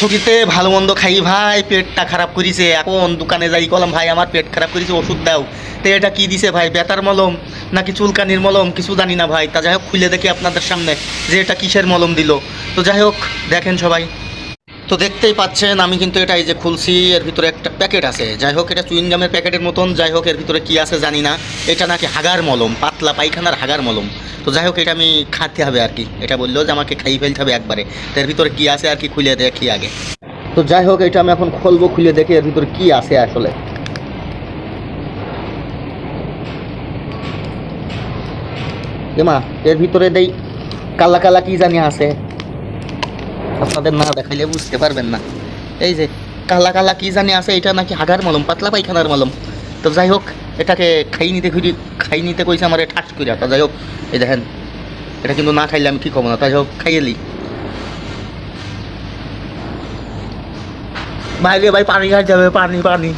ছুটিতে ভালো মন্দ খাই, ভাই, পেটটা খারাপ করিছে। এখন দোকানে যাই, কলাম, ভাই, আমার পেট খারাপ করেছে, ওষুধ দাও। তো এটা কি দিছে, ভাই, বেতার মলম নাকি চুলকানির মলম? কিছু জানি না, ভাই। তা যাই হোক, খুলে দেখি আপনাদের সামনে যে এটা কিসের মলম দিল। তো যাই হোক, দেখেন সবাই। তো দেখতেই পাচ্ছেন, আমি কিন্তু এটা এই যে খুলছি, এর ভিতরে একটা প্যাকেট আছে। যাই হোক, এটা চুইনগামের প্যাকেটের মতন। যাই হোক, এর ভিতরে কি আছে জানি না। এটা নাকি হাগার মলম, পাতলা পায়খানার হাগার মলম। তো যাই হোক, এটা আমি খাতে হবে আর কি। এটা বলল যে আমাকে খাই ফেলতে হবে একবারে। এর ভিতরে কি আছে আর কি খুলে দেখি আগে। তো যাই হোক, এটা আমি এখন খুলবো, খুলে দেখি এর ভিতরে কি আছে আসলে। এমা এর ভিতরে দেই কালা কালা কি জানি আছে। আপনাদের না দেখাইলে বুঝতে পারবেন না। এই যে, কালা কালা কি জানি আছে, এটা নাকি হাগার মলম, পাতলা পায়খানার মলম। তো যাই হোক এটাকে খাই নিতে খুঁজি, খাই নিতে কইছে আমার ঠাস করিয়া তা যাই হোক এই দেখেন, এটা কিন্তু না খাইলে আমি কি খাব না। তাই হোক খাইয়েলি ভাই রে ভাই, পানি খাই যাবে, পানি পানি।